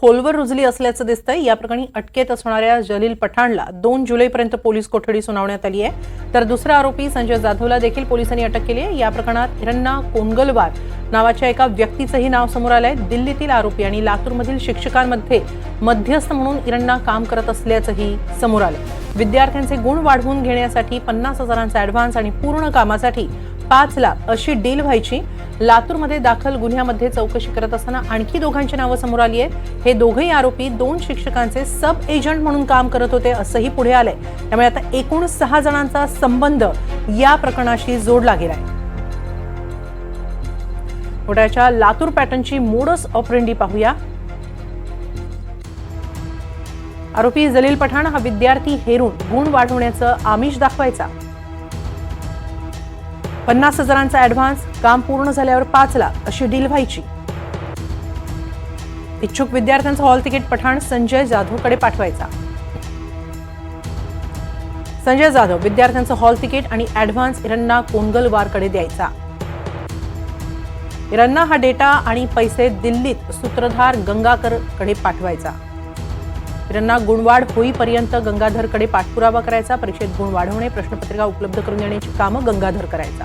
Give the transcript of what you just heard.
खोलवर रुजली असल्याचं दिसतंय. या प्रकरणी अटकेत असणाऱ्या जलील पठाणला दोन जुलैपर्यंत पोलीस कोठडी सुनावण्यात आली आहे. तर दुसरा आरोपी संजय जाधवला देखील पोलिसांनी अटक केली आहे. या प्रकरणात हिरण्णा कोंगलवार नावाच्या एका व्यक्तीचंही नाव समोर आलंय. दिल्लीतील आरोपी आणि लातूरमधील शिक्षकांमध्ये मध्यस्थ म्हणून इरण्णा काम करत असल्याचंही समोर आलंय. विद्यार्थ्यांचे गुण वाढवून घेण्यासाठी पन्नास हजारांचा ऍडव्हान्स आणि पूर्ण कामासाठी पाच लाख अशी डील व्हायची. लातूरमध्ये दाखल गुन्ह्यामध्ये चौकशी करत असताना आणखी दोघांची नावं समोर आली आहेत. हे दोघेही आरोपी दोन शिक्षकांचे सब एजंट म्हणून काम करत होते असंही पुढे आलंय. त्यामुळे आता एकूण सहा जणांचा संबंध या प्रकरणाशी जोडला गेलाय. घोटाळ्याच्या लातूर पॅटर्नची मोडस ऑपरेंडी पाहूया. आरोपी जलील पठाण हा विद्यार्थी हेरून गुण वाढवण्याचं आमिष दाखवायचा. पन्नास हजारांचा ऍडव्हान्स काम पूर्ण झाल्यावर पाच लाख अशी डील व्हायची. इच्छुक विद्यार्थ्यांचं हॉल तिकीट पठाण संजय जाधवकडे पाठवायचा. संजय जाधव विद्यार्थ्यांचं हॉल तिकीट आणि ऍडव्हान्स इरन्ना कोंगलवारकडे द्यायचा. इरन्ना हा डेटा आणि पैसे दिल्लीत सूत्रधार गंगाकरकडे पाठवायचा. इरांना गुणवाढ होईपर्यंत गंगाधरकडे पाठपुरावा करायचा परीक्षेत गुण वाढवणे प्रश्नपत्रिका उपलब्ध करून देण्याची कामं गंगाधर करायचा.